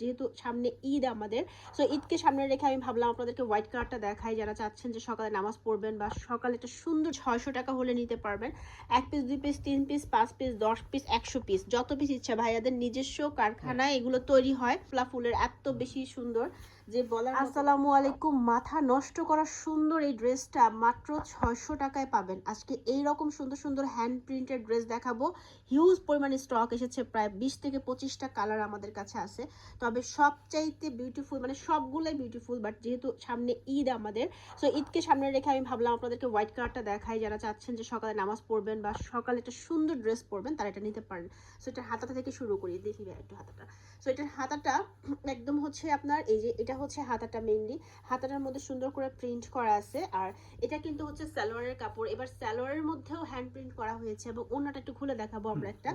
যেহেতু সামনে ঈদ আমাদের সো ঈদকে সামনে রেখে আমি ভাবলাম আপনাদেরকে হোয়াইট কালারটা দেখাই যারা চাচ্ছেন যে সকালে নামাজ পড়বেন বা সকালে একটা সুন্দর ছয়শো টাকা হলে নিতে পারবেন। এক পিস দুই পিস তিন পিস পাঁচ পিস দশ পিস একশো পিস যত পিস ইচ্ছা। ভাইয়াদের নিজস্ব কারখানায় এগুলো তৈরি হয়। ফ্লা ফুলের এত বেশি সুন্দর যে বলার আসসালামু আলাইকুম। মাথা নষ্ট করা সুন্দর এই ড্রেসটা মাত্র ছয়শো টাকায় পাবেন। আজকে এই রকম সুন্দর সুন্দর হ্যান্ড প্রিন্টেড ড্রেস দেখাবো। হিউজ পরিমাণে স্টক এসেছে প্রায় বিশ থেকে পঁচিশটা কালার আমাদের কাছে আছে। তবে সবচাইতে বিউটিফুল মানে সবগুলোই বিউটিফুল বাট যেহেতু সামনে ঈদ আমাদের সো ঈদকে সামনে রেখে আমি ভাবলাম আপনাদেরকে হোয়াইট কালারটা দেখাই। যারা চাচ্ছেন যে সকালে নামাজ পড়বেন বা সকালে একটা সুন্দর ড্রেস পরবেন তারা এটা নিতে পারেন। সো এটা হাতাটা থেকে শুরু করি দেখি একটু হাতাটা। সো এটার হাতাটা একদম হচ্ছে আপনার এই যে এটা হচ্ছে হাতাটা মেইনলি হাতাটার মধ্যে সুন্দর করে প্রিন্ট করা আছে আর এটা কিন্তু হচ্ছে সালোয়ারের কাপড়। এবার সালোয়ারের মধ্যেও হ্যান্ড প্রিন্ট করা হয়েছে এবং ওনাটা একটু খুলে দেখাবো আমরা একটা।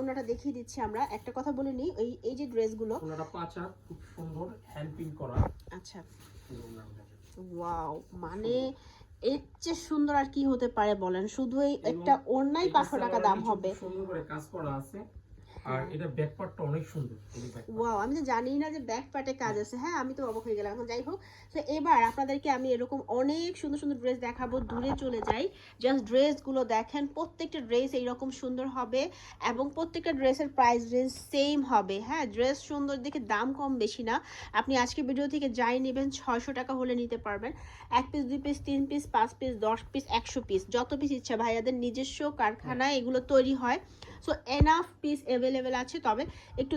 ওনাটা দেখিয়ে দিচ্ছি। আমরা। একটা কথা বলে নিই এই এই যে ড্রেসগুলো ওনাটা পাঁচ হাত খুব সুন্দর হ্যান্ড করা। আচ্ছা। ওয়াও মানে এর চেয়ে সুন্দর আর কি হতে পারে বলেন? শুধু এই একটা ওড়নাই পাঁচশো টাকা দাম হবে। সুন্দর করে কাজ করা আছে। আর হ্যাঁ। এটা ব্যাক পার্টটা অনেক সুন্দর। ওয়াও আমি তো জানি না যে ব্যাক পার্টে কাজ আছে। হ্যাঁ আমি তো অবাক হয়ে গেলাম। এখন যাই হোক তো এবার আপনাদেরকে আমি এরকম অনেক সুন্দর সুন্দর ড্রেস দেখাবো দূরে চলে যাই। জাস্ট ড্রেসগুলো দেখেন প্রত্যেকটা ড্রেস এইরকম সুন্দর হবে এবং প্রত্যেকটা ড্রেসের প্রাইস রেঞ্জ সেম হবে। হ্যাঁ ড্রেস সুন্দর দেখে দাম কম বেশি না। আপনি আজকে ভিডিও থেকে যাই নেবেন ছয়শো টাকা হলে নিতে পারবেন। এক পিস দুই পিস তিন পিস পাঁচ পিস দশ পিস একশো পিস যত পিস ইচ্ছা। ভাইয়াদের নিজস্ব কারখানায় এগুলো তৈরি হয়। সো এনাফ পিস অ্যাভেলেবেল আছে, তবে একটু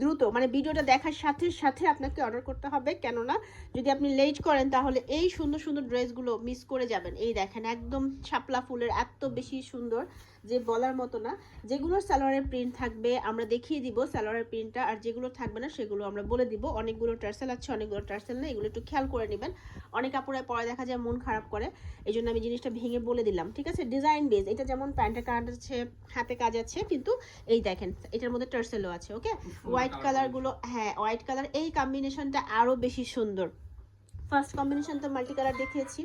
দ্রুত মানে ভিডিওটা দেখার সাথে সাথে আপনাকে অর্ডার করতে হবে। কেননা, যদি আপনি লেট করেন, তাহলে এই সুন্দর সুন্দর ড্রেসগুলো মিস করে যাবেন। এই দেখেন, একদম শাপলা ফুলের এত বেশি সুন্দর। যে বলার মতো না যেগুলোর সালোয়ারের প্রিন্ট থাকবে আমরা দেখিয়ে দিব সালোয়ারের প্রিন্টটা আর যেগুলো থাকবে না সেগুলো আমরা বলে দিব। অনেকগুলো টার্সেল আছে অনেকগুলো টার্সেল না এগুলো একটু খেয়াল করে নেবেন। অনেক কাপড়ে পরে দেখা যায় মন খারাপ করে এই জন্য আমি জিনিসটা ভেঙে বলে দিলাম ঠিক আছে? ডিজাইন বেস এটা যেমন প্যান্টের কাজ আছে হাতে কাজ আছে কিন্তু এই দেখেন এটার মধ্যে টার্সেলও আছে ওকে হোয়াইট কালারগুলো হ্যাঁ হোয়াইট কালার এই কম্বিনেশনটা আরও বেশি সুন্দর। ফার্স্ট কম্বিনেশন তো মাল্টি কালার দেখিয়েছি।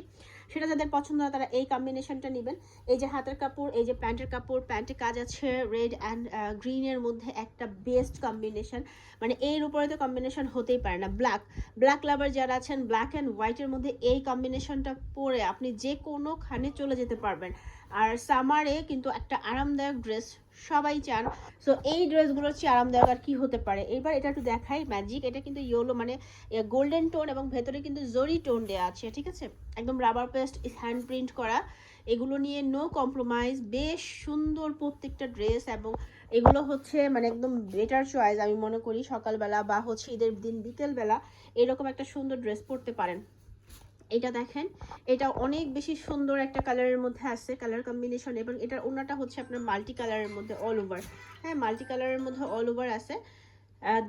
সেটা যাদের পছন্দ হয় তারা এই কম্বিনেশনটা নেবেন। এই যে হাতের কাপড়, এই যে প্যান্টের কাপড়, প্যান্টে কাজ আছে রেড অ্যান্ড গ্রিনের মধ্যে একটা বেস্ট কম্বিনেশন মানে এর উপরে তো কম্বিনেশন হতেই পারে না। ব্ল্যাক ব্ল্যাক লাভার যারা আছেন ব্ল্যাক অ্যান্ড হোয়াইটের মধ্যে এই কম্বিনেশনটা পরে আপনি যে কোনোখানে চলে যেতে পারবেন। আর সামারে কিন্তু একটা আরামদায়ক ড্রেস সবাই চান। সো এই ড্রেসগুলো হচ্ছে আরামদায়ক আর কি হতে পারে। এবার এটা একটু দেখাই ম্যাজিক এটা কিন্তু ইয়েলো মানে গোল্ডেন টোন এবং ভেতরে কিন্তু জরি টোন দেওয়া আছে, ঠিক আছে? একদম রাবার পেস্ট হ্যান্ড প্রিন্ট করা। এগুলো নিয়ে নো কম্প্রোমাইজ বেশ সুন্দর প্রত্যেকটা ড্রেস এবং এগুলো হচ্ছে মানে একদম বেটার চয়েস আমি মনে করি সকালবেলা বা হচ্ছে ঈদের দিন বিকেলবেলা এরকম একটা সুন্দর ড্রেস পরতে পারেন। এটা দেখেন, এটা অনেক বেশি সুন্দর একটা কালারের মধ্যে আছে কালার কম্বিনেশন এবং এটার ওনাটা হচ্ছে আপনার মাল্টি কালারের মধ্যে অল ওভার হ্যাঁ মাল্টি কালারের মধ্যে অল ওভার আছে।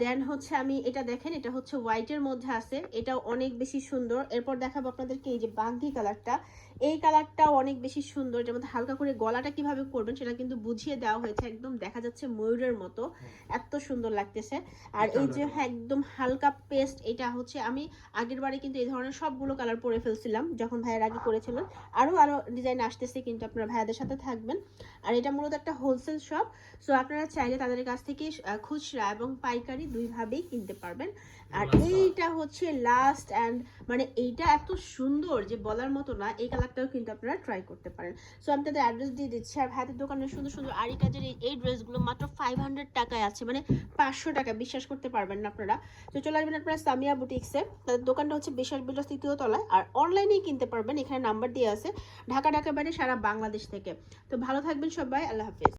দেন হচ্ছে আমি এটা দেখেন এটা হচ্ছে হোয়াইটের মধ্যে আছে এটাও অনেক বেশি সুন্দর। এরপর দেখাবো আপনাদেরকে এই যে বাঙ্গি কালারটা। এই কালারটাও অনেক বেশি সুন্দর যেমন হালকা করে গলাটা কীভাবে করবেন সেটা কিন্তু বুঝিয়ে দেওয়া হয়েছে একদম দেখা যাচ্ছে ময়ূরের মতো। এত সুন্দর লাগতেছে। আর এই যে হ্যাঁ, একদম হালকা পেস্ট এটা হচ্ছে আমি আগের বারে কিন্তু এই ধরনের সবগুলো কালার পরে ফেলছিলাম যখন ভাইয়ের আগে করেছিলেন। আরও আরও ডিজাইন আসতেছে কিন্তু আপনারা ভাইয়াদের সাথে থাকবেন। আর এটা মূলত একটা হোলসেল শপ সো আপনারা চাইলে তাদের কাছ থেকে খুচরা এবং পাইকারি দুইভাবেই কিনতে পারবেন। আর এইটা হচ্ছে লাস্ট অ্যান্ড মানে এইটা এত সুন্দর যে বলার মতো না এই কালারটাও কিন্তু আপনারা ট্রাই করতে পারেন। সো আমি তাদের অ্যাড্রেস দিয়ে দিচ্ছি। আর ভাইদের দোকানের সুন্দর সুন্দর আরি কাজের এই- ড্রেসগুলো মাত্র ফাইভ হান্ড্রেড টাকায় আছে। মানে পাঁচশো টাকা বিশ্বাস করতে পারবেন না আপনারা। তো চলে আসবেন আপনারা সামিয়া বুটিক্সে তাদের দোকানটা হচ্ছে বিশাল বিল্ডার্স তৃতীয় তলায়। আর অনলাইনেই কিনতে পারবেন। এখানে নাম্বার দিয়ে আছে। ঢাকা ঢাকা বাইরে সারা বাংলাদেশ থেকে। তো ভালো থাকবেন সবাই। আল্লাহ হাফিজ।